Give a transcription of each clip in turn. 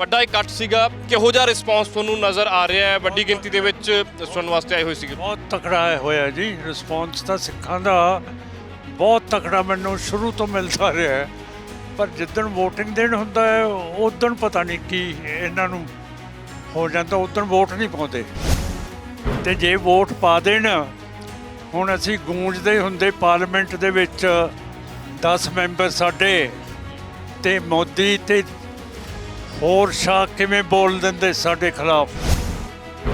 ਵੱਡਾ ਇਕੱਠ ਸੀਗਾ। ਕਿਹੋ ਜਿਹਾ ਰਿਸਪੌਂਸ ਤੁਹਾਨੂੰ ਨਜ਼ਰ ਆ ਰਿਹਾ ਹੈ? ਵੱਡੀ ਗਿਣਤੀ ਦੇ ਵਿੱਚ ਸੁਣਨ ਵਾਸਤੇ ਆਏ ਹੋਏ ਸੀਗੇ। ਬਹੁਤ ਤਕੜਾ ਹੋਇਆ ਜੀ। ਰਿਸਪੌਂਸ ਤਾਂ ਸਿੱਖਾਂ ਦਾ। ਬਹੁਤ ਤਕੜਾ ਮੈਨੂੰ ਸ਼ੁਰੂ ਤੋਂ ਮਿਲਦਾ ਰਿਹਾ ਹੈ। ਪਰ ਜਿੱਦਣ VOTING ਦੇਣ ਹੁੰਦਾ ਹੈ ਉਦੋਂ ਪਤਾ ਨਹੀਂ ਕੀ ਇਹਨਾਂ ਨੂੰ ਹੋ ਜਾਂਦਾ। ਉਦੋਂ ਵੋਟ ਨਹੀਂ ਪਾਉਂਦੇ। ਤੇ ਜੇ ਵੋਟ ਪਾ ਦੇਣ, ਹੁਣ ਅਸੀਂ ਗੂੰਜਦੇ ਹੁੰਦੇ ਪਾਰਲੀਮੈਂਟ ਦੇ ਵਿੱਚ 10 ਮੈਂਬਰ ਸਾਡੇ ਤੇ ਮੋਦੀ ਤੇ ਹੋਰ ਸ਼ਾਹ ਕਿਵੇਂ ਬੋਲ ਦਿੰਦੇ ਸਾਡੇ ਖਿਲਾਫ?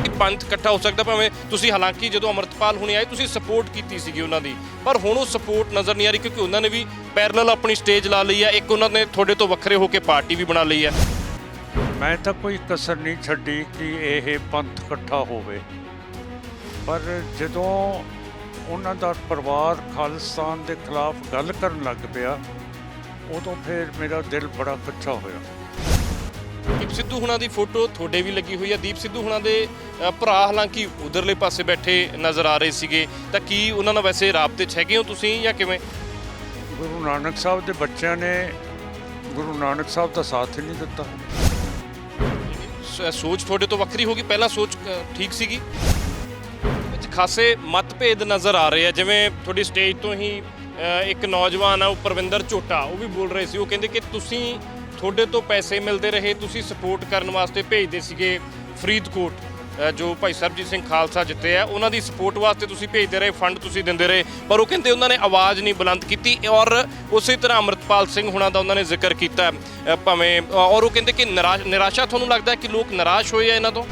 ਕਿ ਪੰਥ ਇਕੱਠਾ ਹੋ ਸਕਦਾ ਭਾਵੇਂ ਤੁਸੀਂ ਹਾਲਾਂਕਿ ਜਦੋਂ ਅਮਰਤਪਾਲ ਹੁਣੇ ਆਏ ਤੁਸੀਂ ਸਪੋਰਟ ਕੀਤੀ ਸੀਗੀ ਉਹਨਾਂ ਦੀ। ਪਰ ਹੁਣ ਉਹ ਸਪੋਰਟ ਨਜ਼ਰ ਨਹੀਂ ਆ ਰਹੀ ਕਿਉਂਕਿ ਉਹਨਾਂ ਨੇ ਵੀ ਪੈਰਲਲ ਆਪਣੀ ਸਟੇਜ ਲਾ ਲਈ ਹੈ। ਇੱਕ ਉਹਨਾਂ ਨੇ ਤੁਹਾਡੇ ਤੋਂ ਵੱਖਰੇ ਹੋ ਕੇ ਪਾਰਟੀ ਵੀ ਬਣਾ ਲਈ ਹੈ। ਮੈਂ ਤਾਂ ਕੋਈ ਕਸਰ ਨਹੀਂ ਛੱਡੀ ਕਿ ਇਹ ਪੰਥ ਇਕੱਠਾ ਹੋਵੇ। ਪਰ ਜਦੋਂ ਉਹਨਾਂ ਦਾ ਪਰਿਵਾਰ ਖਾਲਿਸਤਾਨ ਦੇ ਖਿਲਾਫ ਗੱਲ ਕਰਨ ਲੱਗ ਪਿਆ ਉਦੋਂ ਫਿਰ ਮੇਰਾ ਦਿਲ ਬੜਾ ਕੱਚਾ ਹੋਇਆ। ਦੀਪ ਸਿੱਧੂ ਹੁਣਾਂ ਦੀ ਫੋਟੋ ਤੁਹਾਡੇ ਵੀ ਲੱਗੀ ਹੋਈ ਹੈ ਦੀਪ ਸਿੱਧੂ ਹੁਣਾਂ ਦੇ ਭਰਾ ਹਾਲਾਂਕਿ ਉਧਰਲੇ ਪਾਸੇ ਬੈਠੇ ਨਜ਼ਰ ਆ ਰਹੇ ਸੀਗੇ। ਤਾਂ ਕੀ ਉਹਨਾਂ ਨਾਲ ਵੈਸੇ ਰਾਬਤੇ 'ਚ ਹੈਗੇ ਹੋ ਤੁਸੀਂ ਜਾਂ ਕਿਵੇਂ? ਗੁਰੂ ਨਾਨਕ ਸਾਹਿਬ ਦੇ ਬੱਚਿਆਂ ਨੇ ਗੁਰੂ ਨਾਨਕ ਸਾਹਿਬ ਦਾ ਸਾਥ ਹੀ ਨਹੀਂ ਦਿੱਤਾ। ਸ- ਸੋਚ ਤੁਹਾਡੇ ਤੋਂ ਵੱਖਰੀ ਹੋਗੀ ਪਹਿਲਾਂ ਸੋਚ ਅ, ਠੀਕ ਸੀਗੀ। ਵਿੱਚ ਖਾਸੇ ਮਤਭੇਦ ਨਜ਼ਰ ਆ ਰਹੇ ਆ। ਜਿਵੇਂ ਤੁਹਾਡੀ ਸਟੇਜ ਤੋਂ ਹੀ ਅ, ਇੱਕ ਨੌਜਵਾਨ ਆ ਉਹ ਪਰਵਿੰਦਰ ਝੋਟਾ ਉਹ ਵੀ ਬੋਲ ਰਹੇ ਸੀ। ਉਹ ਕਹਿੰਦੇ ਕਿ ਤੁਸੀਂ ਤੁਹਾਡੇ ਤੋਂ ਪੈਸੇ ਮਿਲਦੇ ਰਹੇ, ਤੁਸੀਂ ਸਪੋਰਟ ਕਰਨ ਵਾਸਤੇ ਭੇਜਦੇ ਸੀਗੇ ਫਰੀਦਕੋਟ ਜੋ ਭਾਈ ਸਰਬਜੀਤ ਸਿੰਘ ਖਾਲਸਾ ਜਿੱਤੇ ਆ, ਉਹਨਾਂ ਦੀ ਸਪੋਰਟ ਵਾਸਤੇ ਤੁਸੀਂ ਭੇਜਦੇ ਰਹੇ ਫੰਡ ਤੁਸੀਂ ਦਿੰਦੇ ਰਹੇ, ਪਰ ਉਹ ਕਹਿੰਦੇ ਉਹਨਾਂ ਨੇ ਆਵਾਜ਼ ਨਹੀਂ ਬੁਲੰਦ ਕੀਤੀ ਔਰ ਉਸੇ ਤਰ੍ਹਾਂ ਅਮਰਤਪਾਲ ਸਿੰਘ ਹੁਣਾਂ ਦਾ ਉਹਨਾਂ ਨੇ ਜ਼ਿਕਰ ਕੀਤਾ ਭਾਵੇਂ ਔਰ ਉਹ ਕਹਿੰਦੇ ਕਿ ਨਿਰਾ- ਨਿਰਾਸ਼ਾ ਤੁਹਾਨੂੰ ਲੱਗਦਾ ਕਿ ਲੋਕ ਨਿਰਾਸ਼ ਹੋਏ ਆ ਇਹਨਾਂ ਤੋਂ?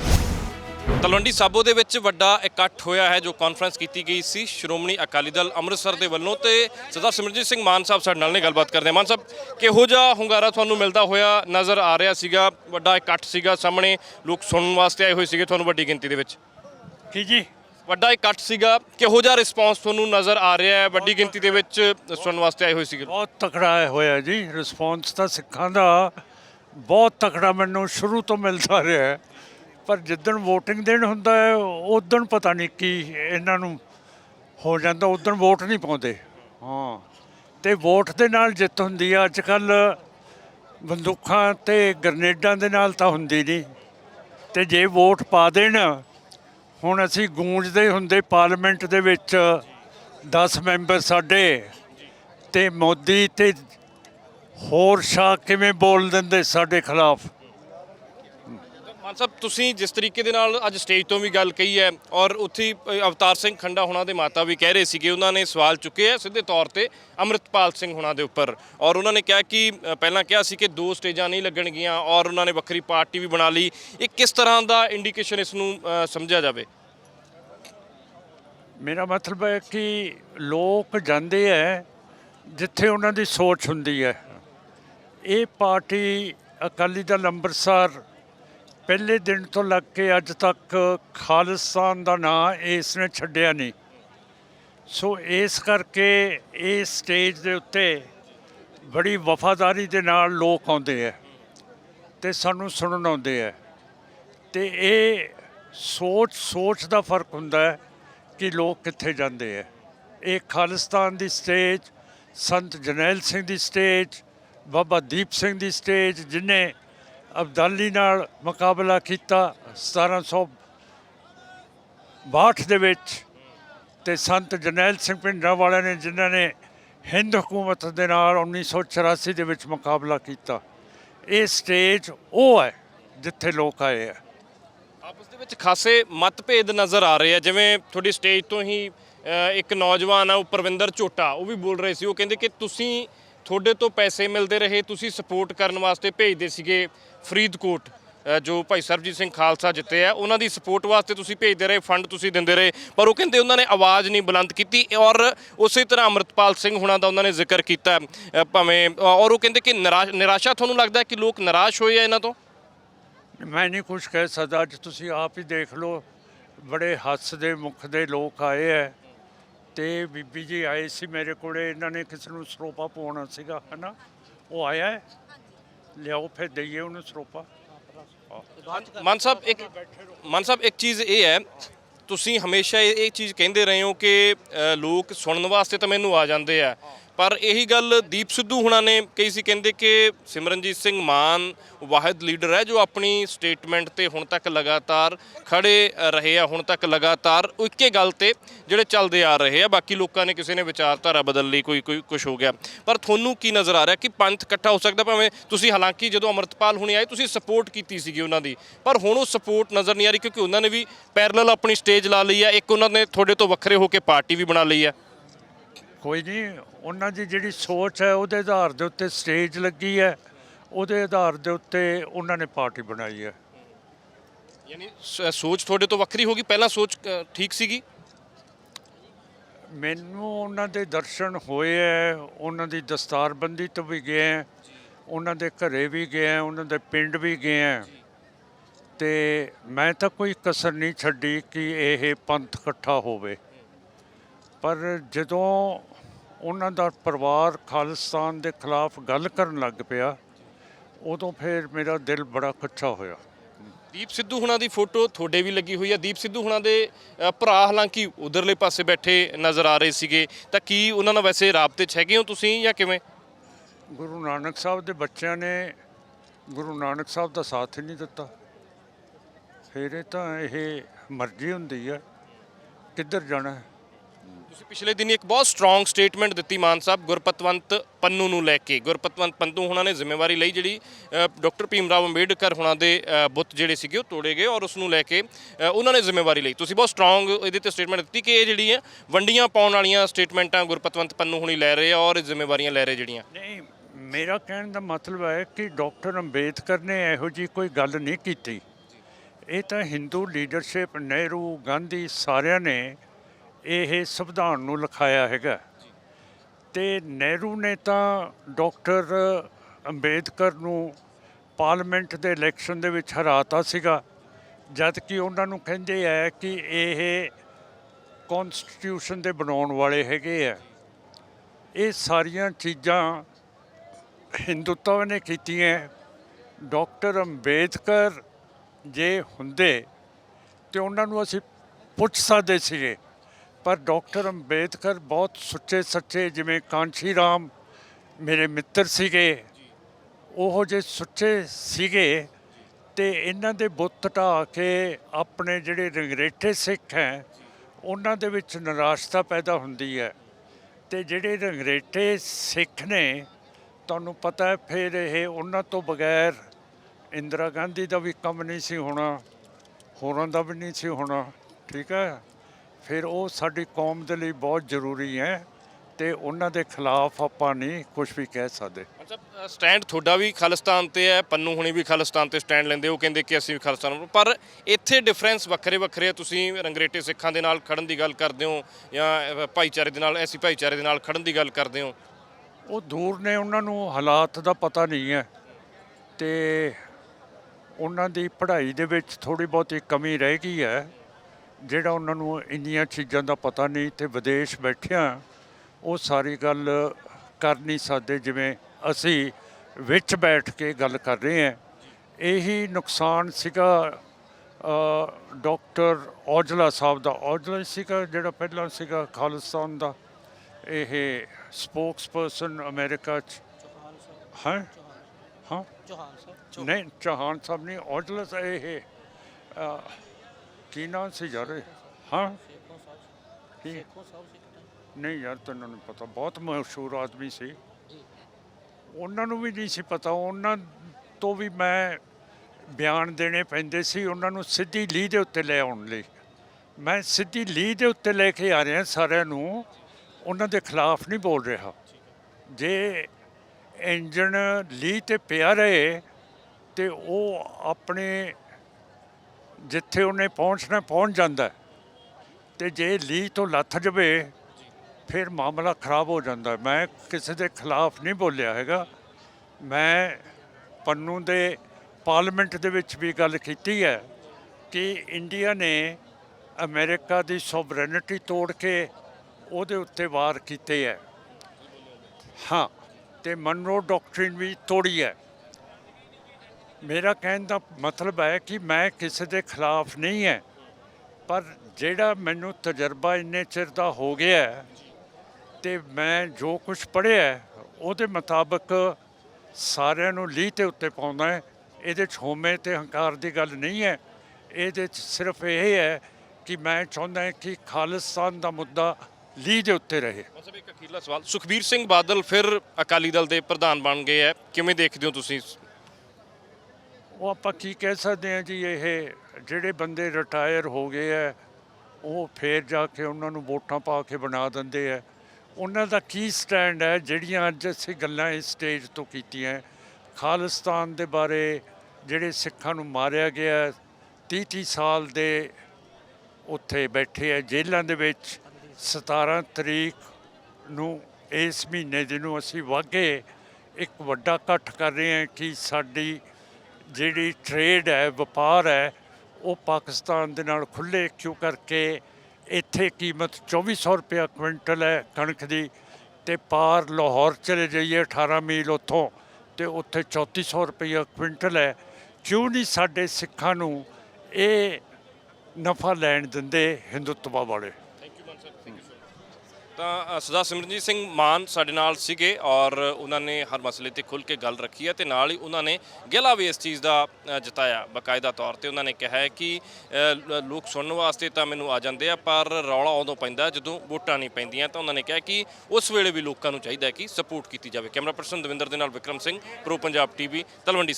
ਤਲਵੰਡੀ ਸਾਬੋ ਦੇ ਵਿੱਚ ਵੱਡਾ ਇਕੱਠ ਹੋਇਆ ਹੈ ਜੋ ਕਾਨਫਰੰਸ ਕੀਤੀ ਗਈ ਸੀ। ਸ਼੍ਰੋਮਣੀ ਅਕਾਲੀ ਦਲ ਅੰਮ੍ਰਿਤਸਰ ਦੇ ਵੱਲੋਂ ਤੇ ਸਰਦਾਰ ਸਿਮਰਜੀਤ ਸਿੰਘ ਮਾਨ ਸਾਹਿਬ ਸਾਡੇ ਨਾਲ ਨੇ ਗੱਲਬਾਤ ਕਰਦੇ ਮਾਨ ਸਾਹਿਬ ਕਿਹੋ ਜਿਹਾ ਹੁੰਗਾਰਾ ਤੁਹਾਨੂੰ ਮਿਲਦਾ ਹੋਇਆ ਨਜ਼ਰ ਆ ਰਿਹਾ ਸੀਗਾ? ਵੱਡਾ ਇਕੱਠ ਸੀਗਾ ਸਾਹਮਣੇ ਲੋਕ ਸੁਣਨ ਵਾਸਤੇ ਆਏ ਹੋਏ ਸੀਗੇ ਤੁਹਾਨੂੰ ਵੱਡੀ ਗਿਣਤੀ ਦੇ ਵਿੱਚ। ਕੀ ਜੀ? ਵੱਡਾ ਇਕੱਠ ਸੀਗਾ ਕਿਹੋ ਜਿਹਾ ਰਿਸਪੌਂਸ ਤੁਹਾਨੂੰ ਨਜ਼ਰ ਆ ਰਿਹਾ ਹੈ? ਵੱਡੀ ਗਿਣਤੀ ਦੇ ਵਿੱਚ ਸੁਣਨ ਵਾਸਤੇ ਆਏ ਹੋਏ ਸੀਗੇ। ਬਹੁਤ ਤਕੜਾ ਹੋਇਆ ਜੀ ਰਿਸਪੌਂਸ ਤਾਂ ਸਿੱਖਾਂ ਦਾ। ਬਹੁਤ ਤਕੜਾ ਮੈਨੂੰ ਸ਼ੁਰੂ ਤੋਂ ਮਿਲਦਾ ਰਿਹਾ ਹੈ। ਪਰ ਜਿੱਦਣ VOTING ਦਿਨ ਹੁੰਦਾ ਹੈ ਉਦੋਂ ਪਤਾ ਨਹੀਂ ਕੀ ਇਹਨਾਂ ਨੂੰ ਹੋ ਜਾਂਦਾ ਉਦੋਂ ਵੋਟ ਨਹੀਂ ਪਾਉਂਦੇ। ਹਾਂ। ਤੇ ਵੋਟ ਦੇ ਨਾਲ ਜਿੱਤ ਹੁੰਦੀ ਆ। ਅੱਜ ਕੱਲ ਬੰਦੂਕਾਂ ਤੇ ਗ੍ਰਨੇਡਾਂ ਦੇ ਨਾਲ ਤਾਂ ਹੁੰਦੀ ਨਹੀਂ। ਤੇ ਜੇ ਵੋਟ ਪਾ ਦੇਣ ਹੁਣ ਅਸੀਂ ਗੂੰਜਦੇ ਹੁੰਦੇ ਪਾਰਲੀਮੈਂਟ ਦੇ ਵਿੱਚ 10 ਮੈਂਬਰ ਸਾਡੇ ਤੇ ਮੋਦੀ ਤੇ ਹੋਰ ਸ਼ਾਹ ਕਿਵੇਂ ਬੋਲ ਦਿੰਦੇ ਸਾਡੇ ਖਿਲਾਫ? ਤੁਸੀਂ ਜਿਸ ਤਰੀਕੇ ਦੇ ਨਾਲ ਅੱਜ ਸਟੇਜ ਤੋਂ ਵੀ ਗੱਲ ਕਹੀ ਹੈ ਔਰ ਉੱਥੇ ਅਵਤਾਰ ਸਿੰਘ ਖੰਡਾ ਹੁਣਾਂ ਦੇ ਮਾਤਾ ਵੀ ਕਹਿ ਰਹੇ ਸੀਗੇ, ਉਹਨਾਂ ਨੇ ਸਵਾਲ ਚੁੱਕੇ ਆ ਸਿੱਧੇ ਤੌਰ ਤੇ ਅੰਮ੍ਰਿਤਪਾਲ ਸਿੰਘ ਹੁਣਾਂ ਦੇ ਉੱਪਰ ਔਰ ਉਹਨਾਂ ਨੇ ਕਿਹਾ ਕਿ ਪਹਿਲਾਂ ਕਿਹਾ ਸੀ ਕਿ ਦੋ ਸਟੇਜਾਂ ਨਹੀਂ ਲੱਗਣਗੀਆਂ ਔਰ ਉਹਨਾਂ ਨੇ ਵੱਖਰੀ ਪਾਰਟੀ ਵੀ ਬਣਾ ਲਈ। ਇਹ ਕਿਸ ਤਰ੍ਹਾਂ ਦਾ ਇੰਡੀਕੇਸ਼ਨ ਇਸ ਨੂੰ ਸਮਝਿਆ ਜਾਵੇ? ਮੇਰਾ ਮਤਲਬ ਹੈ ਕਿ ਲੋਕ ਜਾਂਦੇ ਹੈ ਜਿੱਥੇ ਉਹਨਾਂ ਦੀ ਸੋਚ ਹੁੰਦੀ ਹੈ ਇਹ ਪਾਰਟੀ ਅਕਾਲੀ ਦਲ ਅੰਮ੍ਰਿਤਸਰ ਪਹਿਲੇ ਦਿਨ ਤੋਂ ਲੱਗ ਕੇ ਅੱਜ ਤੱਕ ਖਾਲਿਸਤਾਨ ਦਾ ਨਾਂ ਇਸ ਨੇ ਛੱਡਿਆ ਨਹੀਂ। ਸੋ ਇਸ ਕਰਕੇ ਇਹ ਸਟੇਜ ਦੇ ਉੱਤੇ ਬੜੀ ਵਫਾਦਾਰੀ ਦੇ ਨਾਲ ਲੋਕ ਆਉਂਦੇ ਹੈ ਤੇ ਸਾਨੂੰ ਸੁਣਨ ਆਉਂਦੇ ਹੈ ਤੇ ਇਹ ਸੋਚ ਸੋਚ ਦਾ ਫ਼ਰਕ ਹੁੰਦਾ ਹੈ ਕਿ ਲੋਕ ਕਿੱਥੇ ਜਾਂਦੇ ਹੈ ਇਹ ਖਾਲਿਸਤਾਨ ਦੀ ਸਟੇਜ, ਸੰਤ ਜਨੈਲ ਸਿੰਘ ਦੀ ਸਟੇਜ, ਬਾਬਾ ਦੀਪ ਸਿੰਘ ਦੀ ਸਟੇਜ, ਜਿਨੇ ਅਬਦਾਲੀ ਨਾਲ ਮੁਕਾਬਲਾ ਕੀਤਾ 1762 ਦੇ ਵਿੱਚ ਤੇ ਸੰਤ ਜਰਨੈਲ ਸਿੰਘ ਪਿੰਡਰਾਂ ਵਾਲਿਆਂ ਨੇ, ਜਿਨ੍ਹਾਂ ਨੇ ਹਿੰਦ ਹਕੂਮਤ ਦੇ ਨਾਲ 1984 ਦੇ ਵਿੱਚ ਮੁਕਾਬਲਾ ਕੀਤਾ। ਇਹ ਸਟੇਜ ਉਹ ਹੈ ਜਿੱਥੇ ਲੋਕ ਆਏ ਆ। ਆਪਸ ਦੇ ਵਿੱਚ ਖਾਸੇ ਮਤਭੇਦ ਨਜ਼ਰ ਆ ਰਹੇ ਆ। ਜਿਵੇਂ ਤੁਹਾਡੀ ਸਟੇਜ ਤੋਂ ਹੀ ਇੱਕ ਨੌਜਵਾਨ ਆ, ਉਹ ਪਰਵਿੰਦਰ ਝੋਟਾ, ਉਹ ਵੀ ਬੋਲ ਰਹੇ ਸੀ। ਉਹ ਕਹਿੰਦੇ ਕਿ ਤੁਸੀਂ ਤੁਹਾਡੇ ਤੋਂ ਪੈਸੇ ਮਿਲਦੇ ਰਹੇ, ਤੁਸੀਂ ਸਪੋਰਟ ਕਰਨ ਵਾਸਤੇ ਭੇਜਦੇ ਸੀਗੇ। ਫਰੀਦਕੋਟ ਜੋ ਭਾਈ ਸਰਬਜੀਤ ਸਿੰਘ ਖਾਲਸਾ ਜਿੱਤੇ ਆ, ਉਹਨਾਂ ਦੀ ਸਪੋਰਟ ਵਾਸਤੇ ਤੁਸੀਂ ਭੇਜਦੇ ਰਹੇ ਫੰਡ ਤੁਸੀਂ ਦਿੰਦੇ ਰਹੇ, ਪਰ ਉਹ ਕਹਿੰਦੇ ਉਹਨਾਂ ਨੇ ਆਵਾਜ਼ ਨਹੀਂ ਬੁਲੰਦ ਕੀਤੀ ਔਰ ਉਸੇ ਤਰ੍ਹਾਂ ਅਮਰਤਪਾਲ ਸਿੰਘ ਹੁਣਾਂ ਦਾ ਉਹਨਾਂ ਨੇ ਜ਼ਿਕਰ ਕੀਤਾ ਭਾਵੇਂ ਔਰ ਉਹ ਕਹਿੰਦੇ ਕਿ ਨਿਰਾਸ਼ ਨਿਰਾਸ਼ਾ ਤੁਹਾਨੂੰ ਲੱਗਦਾ ਕਿ ਲੋਕ ਨਿਰਾਸ਼ ਹੋਏ ਆ ਇਹਨਾਂ ਤੋਂ ਮੈਂ ਨਹੀਂ ਕੁਝ ਕਹਿ ਸਕਦਾ, ਅੱਜ ਤੁਸੀਂ ਆਪ ਹੀ ਦੇਖ ਲਓ, ਬੜੇ ਹੱਸਦੇ ਮੁਖ ਦੇ ਲੋਕ ਆਏ ਐ ਤੇ ਬੀਬੀ ਜੀ ਆਏ ਸੀ ਮੇਰੇ ਕੋਲੇ, ਇਹਨਾਂ ਨੇ ਕਿਸ ਨੂੰ ਸਰੋਪਾ ਪਾਉਣਾ ਸੀਗਾ, ਹਨਾ ਉਹ ਆਇਆ ਹੈ? ਲਿਆਓ ਫਿਰ ਦਈਏ ਉਹਨੂੰ ਸਰੋਪਾ। ਮਨ ਸਾਹਿਬ ਇੱਕ ਮਾਨ ਸਾਹਿਬ ਇੱਕ ਚੀਜ਼ ਇਹ ਹੈ ਤੁਸੀਂ ਹਮੇਸ਼ਾ ਇਹ ਇਹ ਚੀਜ਼ ਕਹਿੰਦੇ ਰਹੇ ਹੋ ਕਿ ਅ, ਲੋਕ ਸੁਣਨ ਵਾਸਤੇ ਤਾਂ ਮੈਨੂੰ ਆ ਜਾਂਦੇ ਆ। ਪਰ ਇਹੀ ਗੱਲ ਦੀਪ ਸਿੱਧੂ ਹੁਣਾਂ ਨੇ ਕਹੀ ਸੀ, ਕਹਿੰਦੇ ਕਿ ਸਿਮਰਨਜੀਤ ਸਿੰਘ ਮਾਨ ਵਾਹਿਦ ਲੀਡਰ ਹੈ, ਜੋ ਆਪਣੀ ਸਟੇਟਮੈਂਟ ਤੇ ਹੁਣ ਤੱਕ ਲਗਾਤਾਰ ਖੜੇ ਰਹੇ ਆ, ਹੁਣ ਤੱਕ ਲਗਾਤਾਰ ਇੱਕੇ ਗੱਲ ਤੇ ਜਿਹੜੇ ਚੱਲਦੇ ਆ ਰਹੇ ਆ, ਬਾਕੀ ਲੋਕਾਂ ਨੇ ਕਿਸੇ ਨੇ ਵਿਚਾਰਧਾਰਾ ਬਦਲ ਲਈ ਕੋਈ ਕੋਈ ਕੁਝ ਹੋ ਗਿਆ। ਪਰ ਤੁਹਾਨੂੰ ਕੀ ਨਜ਼ਰ ਆ ਰਿਹਾ ਕਿ ਪੰਥ ਇਕੱਠਾ ਹੋ ਸਕਦਾ? ਭਾਵੇਂ ਤੁਸੀਂ ਹਾਲਾਂਕਿ ਜਦੋਂ ਅਮਰਤਪਾਲ ਹੁਣੇ ਆਏ, ਤੁਸੀਂ ਸਪੋਰਟ ਕੀਤੀ ਸੀਗੀ ਉਹਨਾਂ ਦੀ, ਪਰ ਹੁਣ ਉਹ ਸਪੋਰਟ ਨਜ਼ਰ ਨਹੀਂ ਆ ਰਹੀ ਕਿਉਂਕਿ ਉਹਨਾਂ ਨੇ ਵੀ ਪੈਰਲਲ ਆਪਣੀ ਸਟੇਜ ਲਾ ਲਈ ਆ, ਇੱਕ ਉਹਨਾਂ ਨੇ ਤੁਹਾਡੇ ਤੋਂ ਵੱਖਰੇ ਹੋ ਕੇ ਪਾਰਟੀ ਵੀ ਬਣਾ ਲਈ ਆ। ਕੋਈ ਨਹੀਂ ਉਹਨਾਂ ਦੀ ਜਿਹੜੀ ਸੋਚ ਹੈ ਉਹਦੇ ਆਧਾਰ ਦੇ ਉੱਤੇ ਸਟੇਜ ਲੱਗੀ ਹੈ। ਉਹਦੇ ਆਧਾਰ ਦੇ ਉੱਤੇ ਉਹਨਾਂ ਨੇ ਪਾਰਟੀ ਬਣਾਈ ਹੈ। ਯਾਨੀ ਸ- ਸੋਚ ਤੁਹਾਡੇ ਤੋਂ ਵੱਖਰੀ ਹੋਗੀ ਪਹਿਲਾਂ ਸੋਚ ਅ, ਠੀਕ ਸੀਗੀ? ਮੈਨੂੰ ਉਹਨਾਂ ਦੇ ਦਰਸ਼ਨ ਹੋਏ ਹੈ ਉਹਨਾਂ ਦੀ ਦਸਤਾਰਬੰਦੀ ਤੋਂ ਵੀ ਗਏ ਹੈ। ਉਹਨਾਂ ਦੇ ਘਰੇ ਵੀ ਗਏ ਹੈ ਉਹਨਾਂ ਦੇ ਪਿੰਡ ਵੀ ਗਏ ਹੈ। ਤੇ ਮੈਂ ਤਾਂ ਕੋਈ ਕਸਰ ਨਹੀਂ ਛੱਡੀ ਕਿ ਇਹ ਪੰਥ ਇਕੱਠਾ ਹੋਵੇ। ਪਰ ਜਦੋਂ ਉਹਨਾਂ ਦਾ ਪਰਿਵਾਰ ਖਾਲਿਸਤਾਨ ਦੇ ਖਿਲਾਫ ਗੱਲ ਕਰਨ ਲੱਗ ਪਿਆ। ਉਦੋਂ ਫਿਰ ਮੇਰਾ ਦਿਲ ਬੜਾ ਕੱਚਾ ਹੋਇਆ। ਦੀਪ ਸਿੱਧੂ ਹੁਣਾਂ ਦੀ ਫੋਟੋ ਤੁਹਾਡੇ ਵੀ ਲੱਗੀ ਹੋਈ ਆ। ਦੀਪ ਸਿੱਧੂ ਹੁਣਾਂ ਦੇ ਭਰਾ ਹਾਲਾਂਕਿ ਉਧਰਲੇ ਪਾਸੇ ਬੈਠੇ ਨਜ਼ਰ ਆ ਰਹੇ ਸੀਗੇ। ਤਾਂ ਕੀ ਉਹਨਾਂ ਨਾਲ ਵੈਸੇ ਰਾਬਤੇ 'ਚ ਹੈਗੇ ਹੋ ਤੁਸੀਂ ਜਾਂ ਕਿਵੇਂ? ਗੁਰੂ ਨਾਨਕ ਸਾਹਿਬ ਦੇ ਬੱਚਿਆਂ ਨੇ ਗੁਰੂ ਨਾਨਕ ਸਾਹਿਬ ਦਾ ਸਾਥ ਹੀ ਨਹੀਂ ਦਿੱਤਾ। ਫਿਰ ਇਹ ਤਾਂ ਇਹ ਮਰਜ਼ੀ ਹੁੰਦੀ ਹੈ ਕਿੱਧਰ ਜਾਣਾ ਤੁਸੀਂ ਪਿਛਲੇ ਦਿਨੀ ਇੱਕ ਬਹੁਤ ਸਟਰੋਂਗ ਸਟੇਟਮੈਂਟ ਦਿੱਤੀ ਮਾਨ ਸਾਹਿਬ ਗੁਰਪਤਵੰਤ ਪੰਨੂ ਨੂੰ ਲੈ ਕੇ। ਗੁਰਪਤਵੰਤ ਪੰਨੂ ਹੁਣਾਂ ਨੇ ਜ਼ਿੰਮੇਵਾਰੀ ਲਈ ਜਿਹੜੀ ਡਾਕਟਰ ਭੀਮ ਰਾਵ ਅੰਬੇਡਕਰ ਹੁਣਾਂ ਦੇ ਬੁੱਤ ਜਿਹੜੇ ਸੀਗੇ ਉਹ ਤੋੜੇ ਗਏ ਔਰ ਉਸ ਨੂੰ ਲੈ ਕੇ ਉਹਨਾਂ ਨੇ ਜ਼ਿੰਮੇਵਾਰੀ ਲਈ। ਤੁਸੀਂ ਬਹੁਤ ਸਟਰੋਂਗ ਇਹਦੇ ਤੇ ਸਟੇਟਮੈਂਟ ਦਿੱਤੀ ਕਿ ਇਹ ਜਿਹੜੀ ਹੈ ਵੰਡੀਆਂ ਪਾਉਣ ਵਾਲੀਆਂ ਸਟੇਟਮੈਂਟਾਂ ਗੁਰਪਤਵੰਤ ਪੰਨੂ ਹੁਣੀ ਲੈ ਰਹੇ ਆ ਔਰ ਇਹ ਜ਼ਿੰਮੇਵਾਰੀਆਂ ਲੈ ਰਹੇ ਜਿਹੜੀਆਂ। ਨਹੀਂ, ਮੇਰਾ ਕਹਿਣ ਦਾ ਮਤਲਬ ਹੈ ਕਿ ਡਾਕਟਰ ਅੰਬੇਦਕਰ ਨੇ ਇਹੋ ਜੀ ਕੋਈ ਗੱਲ ਨਹੀਂ ਕੀਤੀ। ਇਹ ਤਾਂ ਹਿੰਦੂ ਲੀਡਰਸ਼ਿਪ ਨਹਿਰੂ, ਗਾਂਧੀ ਸਾਰਿਆਂ ਨੇ ਇਹ ਸੰਵਿਧਾਨ ਨੂੰ ਲਿਖਾਇਆ ਹੈਗਾ। ਤੇ ਨਹਿਰੂ ਨੇ ਤਾਂ ਡਾਕਟਰ ਅੰਬੇਦਕਰ ਨੂੰ ਪਾਰਲੀਮੈਂਟ ਦੇ ਇਲੈਕਸ਼ਨ ਦੇ ਵਿੱਚ ਹਰਾਤਾ ਸੀਗਾ। ਜਦ ਕਿ ਉਹਨਾਂ ਨੂੰ ਕਹਿੰਦੇ ਆ ਕਿ ਇਹ ਕਨਸਟੀਟਿਊਸ਼ਨ ਦੇ ਬਣਾਉਣ ਵਾਲੇ ਹੈਗੇ ਆ। ਇਹ ਸਾਰੀਆਂ ਚੀਜ਼ਾਂ ਹਿੰਦੁੱਤਵ ਨੇ ਕੀਤੀਆਂ। ਡਾਕਟਰ ਅੰਬੇਦਕਰ ਜੇ ਹੁੰਦੇ ਤੇ ਉਹਨਾਂ ਨੂੰ ਅਸੀਂ ਪੁੱਛ ਸਕਦੇ ਸੀਗੇ। ਪਰ ਡਾਕਟਰ ਅੰਬੇਦਕਰ ਬਹੁਤ ਸੁੱਚੇ ਸੱਚੇ ਜਿਵੇਂ ਕਾਂਸ਼ੀ ਰਾਮ ਮੇਰੇ ਮਿੱਤਰ ਸੀਗੇ, ਉਹ ਜੇ ਸੁੱਚੇ ਸੀਗੇ ਤੇ ਇਹਨਾਂ ਦੇ ਬੁੱਤ ਢਾਹ ਕੇ ਆਪਣੇ ਜਿਹੜੇ ਰੰਗਰੇਟੇ ਸਿੱਖ ਹੈ, ਉਹਨਾਂ ਦੇ ਵਿੱਚ ਨਿਰਾਸ਼ਤਾ ਪੈਦਾ ਹੁੰਦੀ ਹੈ। ਤੇ ਜਿਹੜੇ ਰੰਗਰੇਟੇ ਸਿੱਖ ਨੇ, ਤੁਹਾਨੂੰ ਪਤਾ ਹੈ ਫਿਰ ਇਹ ਉਹਨਾਂ ਤੋਂ ਬਗੈਰ ਇੰਦਰਾ ਗਾਂਧੀ ਦਾ ਵੀ ਕੰਮ ਨਹੀਂ ਸੀ ਹੋਣਾ, ਹੋਰਾਂ ਦਾ ਵੀ ਨਹੀਂ ਸੀ ਹੋਣਾ, ਠੀਕ ਹੈ? ਫਿਰ ਉਹ ਸਾਡੀ ਕੌਮ ਦੇ ਲਈ ਬਹੁਤ ਜ਼ਰੂਰੀ ਹੈ ਤੇ ਉਹਨਾਂ ਦੇ ਖਿਲਾਫ ਆਪਾਂ ਨਹੀਂ ਕੁਝ ਵੀ ਕਹਿ ਸਕਦੇ। ਅੱਛਾ ਸਟੈਂਡ ਤੁਹਾਡਾ ਵੀ ਖਾਲਿਸਤਾਨ ਤੇ ਹੈ ਪੰਨੂ ਹੁਣੀ ਵੀ ਖਾਲਿਸਤਾਨ ਤੇ ਸਟੈਂਡ ਲੈਂਦੇ ਉਹ ਕਹਿੰਦੇ ਕਿ ਅਸੀਂ ਵੀ ਖਾਲਿਸਤਾਨ ਪਰ ਇੱਥੇ ਡਿਫਰੈਂਸ ਵੱਖਰੇ ਵੱਖਰੇ ਆ ਤੁਸੀਂ ਰੰਗਰੇਟੇ ਸਿੱਖਾਂ ਦੇ ਨਾਲ ਖੜਨ ਦੀ ਗੱਲ ਕਰਦੇ ਹੋ ਜਾਂ ਭਾਈਚਾਰੇ ਦੇ ਨਾਲ ਐਸੀ ਭਾਈਚਾਰੇ ਦੇ ਨਾਲ ਖੜਨ ਦੀ ਗੱਲ ਕਰਦੇ ਹੋ? ਉਹ ਦੂਰ ਨੇ ਉਹਨਾਂ ਨੂੰ ਹਾਲਾਤ ਦਾ ਪਤਾ ਨਹੀਂ ਹੈ ਤੇ ਉਹਨਾਂ ਦੀ ਪੜ੍ਹਾਈ ਦੇ ਵਿੱਚ ਥੋੜੀ ਬਹੁਤੀ ਕਮੀ ਰਹਿ ਗਈ ਹੈ। ਜਿਹੜਾ ਉਹਨਾਂ ਨੂੰ ਇੰਨੀਆਂ ਚੀਜ਼ਾਂ ਦਾ ਪਤਾ ਨਹੀਂ ਤੇ ਵਿਦੇਸ਼ ਬੈਠਿਆਂ ਉਹ ਸਾਰੀ ਗੱਲ ਕਰ ਨਹੀਂ ਸਕਦੇ ਜਿਵੇਂ ਅਸੀਂ ਵਿੱਚ ਬੈਠ ਕੇ ਗੱਲ ਕਰ ਰਹੇ ਹਾਂ। ਇਹੀ ਨੁਕਸਾਨ ਸੀਗਾ ਡਾਕਟਰ ਔਜਲਾ ਸਾਹਿਬ ਦਾ। ਔਜਲਾ ਸੀਗਾ ਜਿਹੜਾ ਪਹਿਲਾਂ ਸੀਗਾ ਖਾਲਿਸਤਾਨ ਦਾ। ਇਹ ਸਪੋਕਸਪਰਸਨ ਅਮਰੀਕਾ ਚ। ਹਾਂ? ਹਾਂ? ਚੌਹਾਨ ਸਾਹਿਬ। ਨਹੀਂ ਚੌਹਾਨ ਸਾਹਿਬ ਨਹੀਂ ਔਜਲਾ ਸਾਹਿਬ ਇਹ ਕੀ ਨਾਮ ਸੀ ਯਾਰ ਇਹ? ਹਾਂ। ਸੇਖੋਂ ਸਾਹਿਬ ਕੀ? ਸੇਖੋਂ ਸਾਹਿਬ ਸੀ ਇੱਕ time। ਨਹੀਂ ਯਾਰ ਤੈਨੂੰ ਨਹੀਂ ਪਤਾ। ਬਹੁਤ ਮਸ਼ਹੂਰ ਆਦਮੀ ਸੀ। ਜੀ ਉਹਨਾਂ ਨੂੰ ਵੀ ਨਹੀਂ ਸੀ ਪਤਾ। ਉਹਨਾਂ ਤੋਂ ਵੀ ਮੈਂ ਬਿਆਨ ਦੇਣੇ ਪੈਂਦੇ ਸੀ। ਉਹਨਾਂ ਨੂੰ ਸਿੱਧੀ ਲੀਹ ਦੇ ਉੱਤੇ ਲੈ ਆਉਣ ਲਈ। ਮੈਂ ਸਿੱਧੀ ਲੀਹ ਦੇ ਉੱਤੇ ਲੈ ਕੇ ਆ ਰਿਹਾ ਸਾਰਿਆਂ ਨੂੰ। ਉਹਨਾਂ ਦੇ ਖਿਲਾਫ ਨਹੀਂ ਬੋਲ ਰਿਹਾ। ਜੇ ਇੰਜਣ ਲੀਹ ਤੇ ਪਿਆ ਰਹੇ ਤੇ ਉਹ ਆਪਣੇ ਜਿੱਥੇ ਉਹਨੇ ਪਹੁੰਚਣਾ, ਪਹੁੰਚ ਜਾਂਦਾ ਹੈ। ਤੇ ਜੇ ਲੀਹ ਤੋਂ ਲੱਥ ਜਵੇ, ਫਿਰ ਮਾਮਲਾ ਖਰਾਬ ਹੋ ਜਾਂਦਾ ਮੈਂ ਕਿਸੇ ਦੇ ਖਿਲਾਫ ਨਹੀਂ ਬੋਲਿਆ ਹੈਗਾ। ਮੈਂ ਪੰਨੂ ਦੇ ਪਾਰਲੀਮੈਂਟ ਦੇ ਵਿੱਚ ਵੀ ਗੱਲ ਕੀਤੀ ਹੈ ਕਿ ਇੰਡੀਆ ਨੇ ਅਮਰੀਕਾ ਦੀ ਸੋਵਰੇਨਿਟੀ ਤੋੜ ਕੇ ਉਹਦੇ ਉੱਤੇ ਵਾਰ ਕੀਤੇ ਹੈ। ਹਾਂ, ਤੇ ਮਨਰੋ ਡਾਕਟ੍ਰਿਨ ਵੀ ਤੋੜੀ ਹੈ। ਮੇਰਾ ਕਹਿਣ ਦਾ ਮਤਲਬ ਹੈ ਕਿ ਮੈਂ ਕਿਸੇ ਦੇ ਖਿਲਾਫ ਨਹੀਂ ਹੈ। ਪਰ ਜਿਹੜਾ ਮੈਨੂੰ ਤਜਰਬਾ ਇੰਨੇ ਚਿਰ ਦਾ ਹੋ ਗਿਆ ਹੈ, ਤੇ ਮੈਂ ਜੋ ਕੁਝ ਪੜ੍ਹਿਆ ਉਹਦੇ ਮੁਤਾਬਕ ਸਾਰਿਆਂ ਨੂੰ ਲੀਹ ਤੇ ਉੱਤੇ ਪਾਉਂਦਾ ਹੈ। ਇਹਦੇ 'ਚ ਹੋਮੇ ਤੇ ਹੰਕਾਰ ਦੀ ਗੱਲ ਨਹੀਂ ਹੈ। ਇਹਦੇ 'ਚ ਸਿਰਫ ਇਹ ਹੈ ਕਿ ਮੈਂ ਚਾਹੁੰਦਾ ਹਾਂ ਕਿ ਖਾਲਿਸਤਾਨ ਦਾ ਮੁੱਦਾ ਲੀਹ ਦੇ ਉੱਤੇ ਰਹੇ। ਮਤਲਬ ਇੱਕ ਅਖੀਰਲਾ ਸਵਾਲ ਸੁਖਬੀਰ ਸਿੰਘ ਬਾਦਲ ਫਿਰ ਅਕਾਲੀ ਦਲ ਦੇ ਪ੍ਰਧਾਨ ਬਣ ਗਏ ਹੈ। ਕਿਵੇਂ ਦੇਖਦੇ ਹੋ ਤੁਸੀਂ ਉਹ ਆਪਾਂ ਕੀ ਕਹਿ ਸਕਦੇ ਹਾਂ ਜੀ, ਇਹ ਜਿਹੜੇ ਬੰਦੇ ਰਿਟਾਇਰ ਹੋ ਗਏ ਹੈ, ਉਹ ਫੇਰ ਜਾ ਕੇ ਉਹਨਾਂ ਨੂੰ ਵੋਟਾਂ ਪਾ ਕੇ ਬਣਾ ਦਿੰਦੇ ਹੈ। ਉਹਨਾਂ ਦਾ ਕੀ ਸਟੈਂਡ ਹੈ, ਜਿਹੜੀਆਂ ਅੱਜ ਅਸੀਂ ਗੱਲਾਂ ਇਸ ਸਟੇਜ ਤੋਂ ਕੀਤੀਆਂ ਖਾਲਿਸਤਾਨ ਦੇ ਬਾਰੇ ਜਿਹੜੇ ਸਿੱਖਾਂ ਨੂੰ ਮਾਰਿਆ ਗਿਆ 30 30 ਸਾਲ ਦੇ ਉੱਥੇ ਬੈਠੇ ਹੈ, ਜੇਲ੍ਹਾਂ ਦੇ ਵਿੱਚ 17 ਤਰੀਕ ਨੂੰ ਇਸ ਮਹੀਨੇ ਦੇ ਨੂੰ ਅਸੀਂ ਵਾਗੇ ਇੱਕ ਵੱਡਾ ਇਕੱਠ ਕਰ ਰਹੇ ਹਾਂ ਕਿ ਸਾਡੀ ਜਿਹੜੀ ਟ੍ਰੇਡ ਹੈ, ਵਪਾਰ ਹੈ, ਉਹ ਪਾਕਿਸਤਾਨ ਦੇ ਨਾਲ ਖੁੱਲੇ ਕਿਉਂ ਕਰਕੇ ਇੱਥੇ ਕੀਮਤ 2400 ਰੁਪਇਆ ਕੁਇੰਟਲ ਹੈ ਕਣਕ ਦੀ ਤੇ ਪਾਰ ਲਾਹੌਰ ਚਲੇ ਜਾਈਏ 18 ਮੀਲ ਉੱਥੋਂ ਤੇ ਉੱਥੇ 3400 ਰੁਪਇਆ ਕੁਇੰਟਲ ਹੈ। ਕਿਉਂ ਨਹੀਂ ਸਾਡੇ ਸਿੱਖਾਂ ਨੂੰ ਇਹ ਨਫਾ ਲੈਣ ਦਿੰਦੇ ਹਿੰਦੁੱਤਵਾ ਵਾਲੇ? ਤਾਂ ਅ, ਸਰਦਾਰ ਸਿਮਰਨਜੀਤ ਸਿੰਘ ਮਾਨ ਸਾਡੇ ਨਾਲ ਸੀਗੇ ਔਰ ਉਹਨਾਂ ਨੇ ਹਰ ਮਸਲੇ ਤੇ ਖੁੱਲ ਕੇ ਗੱਲ ਰੱਖੀ ਹੈ ਤੇ ਨਾਲ ਹੀ ਉਹਨਾਂ ਨੇ ਗਿਲਾ ਵੀ ਇਸ ਚੀਜ਼ ਦਾ ਜਤਾਇਆ ਬਕਾਇਦਾ ਤੌਰ ਤੇ। ਉਹਨਾਂ ਨੇ ਕਿਹਾ ਹੈ ਕਿ ਲੋਕ ਸੁਣਨ ਵਾਸਤੇ ਤਾਂ ਮੈਨੂੰ ਆ ਜਾਂਦੇ ਆ ਪਰ ਰੌਲਾ ਉਦੋਂ ਪੈਂਦਾ ਜਦੋਂ ਵੋਟਾਂ ਨਹੀਂ ਪੈਂਦੀਆਂ। ਤਾਂ ਉਹਨਾਂ ਨੇ ਕਿਹਾ ਕਿ ਉਸ ਵੇਲੇ ਵੀ ਲੋਕਾਂ ਨੂੰ ਚਾਹੀਦਾ ਹੈ ਕਿ ਸਪੋਰਟ ਕੀਤੀ ਜਾਵੇ। ਕੈਮਰਾ ਪਰਸਨ ਦਵਿੰਦਰ ਦੇ ਨਾਲ ਵਿਕਰਮ ਸਿੰਘ ਪ੍ਰੋ ਪੰਜਾਬ ਟੀਵੀ ਤਲਵੰਡੀ